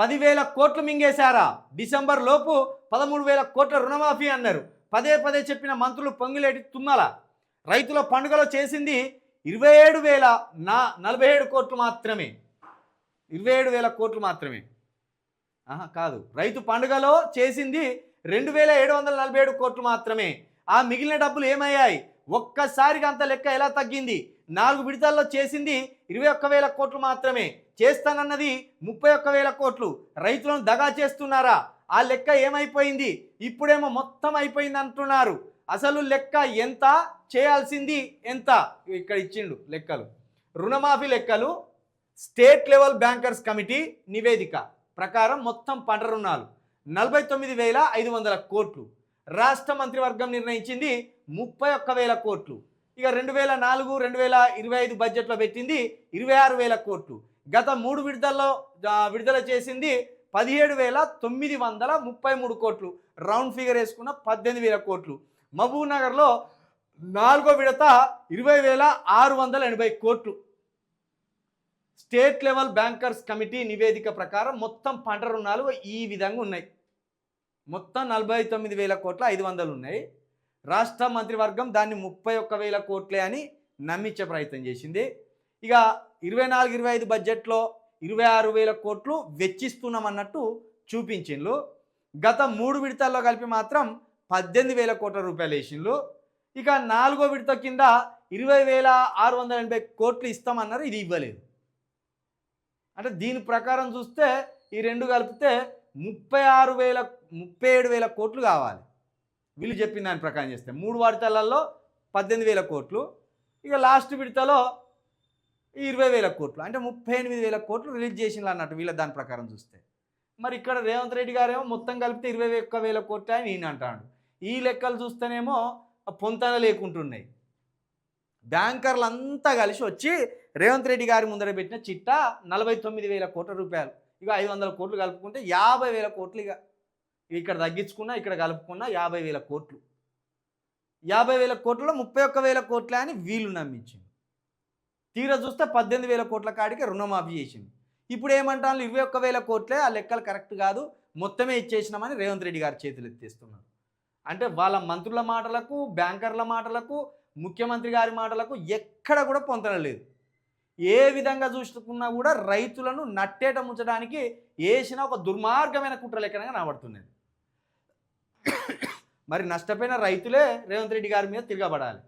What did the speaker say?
పదివేల కోట్లు మింగేశారా? డిసెంబర్ లోపు పదమూడు వేల కోట్ల రుణమాఫీ అన్నారు. పదే పదే చెప్పిన మంత్రులు పొంగిలేటి తుమ్మల రైతుల పండుగలో చేసింది ఇరవై ఏడు వేల నా నలభై ఏడు కోట్లు మాత్రమే. ఇరవై ఏడు వేల కోట్లు మాత్రమే. ఆహా కాదు. రైతు పండుగలో చేసింది రెండు వేల ఏడు వందల నలభై ఏడు కోట్లు మాత్రమే. ఆ మిగిలిన డబ్బులు ఏమయ్యాయి? ఒక్కసారిగా అంత లెక్క ఎలా తగ్గింది? నాలుగు విడతల్లో చేసింది ఇరవై ఒక్క వేల కోట్లు మాత్రమే. చేస్తానన్నది ముప్పై ఒక్క వేల కోట్లు. రైతులను దగా చేస్తున్నారా? ఆ లెక్క ఏమైపోయింది? ఇప్పుడేమో మొత్తం అయిపోయింది అంటున్నారు. అసలు లెక్క ఎంత? చేయాల్సింది ఎంత? ఇక్కడ ఇచ్చిండు లెక్కలు. రుణమాఫీ లెక్కలు స్టేట్ లెవెల్ బ్యాంకర్స్ కమిటీ నివేదిక ప్రకారం మొత్తం పంట రుణాలు నలభై తొమ్మిది వేల ఐదు వందల కోట్లు. రాష్ట్ర మంత్రివర్గం నిర్ణయించింది ముప్పై ఒక్క వేల కోట్లు. ఇక రెండు వేల నాలుగు రెండు వేల ఇరవై ఐదు బడ్జెట్లో పెట్టింది ఇరవై ఆరు వేల కోట్లు. గత మూడు విడుదలలో విడుదల చేసింది పదిహేడు వేల తొమ్మిది వందల ముప్పై మూడు కోట్లు. రౌండ్ ఫిగర్ వేసుకున్న పద్దెనిమిది వేల కోట్లు. మహబూబ్ నగర్లో నాలుగో విడత ఇరవై వేల ఆరు వందల ఎనభై కోట్లు. స్టేట్ లెవెల్ బ్యాంకర్స్ కమిటీ నివేదిక ప్రకారం మొత్తం పంట రుణాలు ఈ విధంగా ఉన్నాయి. మొత్తం నలభై తొమ్మిది వేల కోట్ల ఐదు వందలు ఉన్నాయి. రాష్ట్ర మంత్రివర్గం దాన్ని ముప్పై ఒక్క వేల కోట్లే అని నమ్మించే ప్రయత్నం చేసింది. ఇక ఇరవై నాలుగు ఇరవై ఐదు బడ్జెట్లో ఇరవై ఆరు వేల కోట్లు వెచ్చిస్తున్నాం అన్నట్టు చూపించిండ్రు గత మూడు విడతల్లో కలిపి మాత్రం పద్దెనిమిది వేల కోట్ల రూపాయలు వేసిండ్రు ఇక నాలుగో విడత కింద ఇరవై వేల ఆరు వందల ఎనభై కోట్లు ఇస్తామన్నారు ఇది ఇవ్వలేదు. అంటే దీని ప్రకారం చూస్తే ఈ రెండు కలిపితే ముప్పై ఆరు వేల ముప్పై ఏడు వేల కోట్లు కావాలి. వీళ్ళు చెప్పిన దాని ప్రకారం చేస్తే. మూడు వార్తలలో పద్దెనిమిది వేల కోట్లు ఇక లాస్ట్ విడతలో ఇరవై వేల కోట్లు అంటే ముప్పై ఎనిమిది వేల కోట్లు రిలీజ్ చేసిండ్రు అన్నట్టు వీళ్ళ దాని ప్రకారం చూస్తే. మరి ఇక్కడ రేవంత్ రెడ్డి గారేమో మొత్తం కలిపితే ఇరవై ఒక్క వేల కోట్లు అని ఈయన అంటాడు. ఈ లెక్కలు చూస్తేనేమో పొంతన లేకుంటున్నాయి. బ్యాంకర్లు అంతా కలిసి వచ్చి రేవంత్ రెడ్డి గారి ముందర పెట్టిన చిట్టా నలభై తొమ్మిది వేల కోట్ల రూపాయలు. ఇక ఐదు వందల కోట్లు కలుపుకుంటే యాభై వేల కోట్లు ఇక ఇక్కడ తగ్గించుకున్నా ఇక్కడ కలుపుకున్నా యాభై వేల కోట్లు. యాభై వేల కోట్లలో ముప్పై ఒక్క వేల కోట్లే అని వీళ్ళు నమ్మించింది. తీరా చూస్తే పద్దెనిమిది వేల కోట్ల కాడికి రుణమాఫీ చేసింది. ఇప్పుడు ఏమంటాను ఇరవై ఒక్క వేల కోట్లే ఆ లెక్కలు కరెక్ట్ కాదు మొత్తమే ఇచ్చేసినామని రేవంత్ రెడ్డి గారి చేతులు ఎత్తేస్తున్నారు. అంటే వాళ్ళ మంత్రుల మాటలకు బ్యాంకర్ల మాటలకు ముఖ్యమంత్రి గారి మాటలకు ఎక్కడ కూడా పొంతన లేదు. ఏ విధంగా చూసుకున్నా కూడా రైతులను నట్టేట ముంచడానికి వేసిన ఒక దుర్మార్గమైన కుట్ర లెక్కనగా కనబడుతున్నది. మరి నష్టపోయిన రైతులే రేవంత్ రెడ్డి గారి మీద తిరగబడాలి.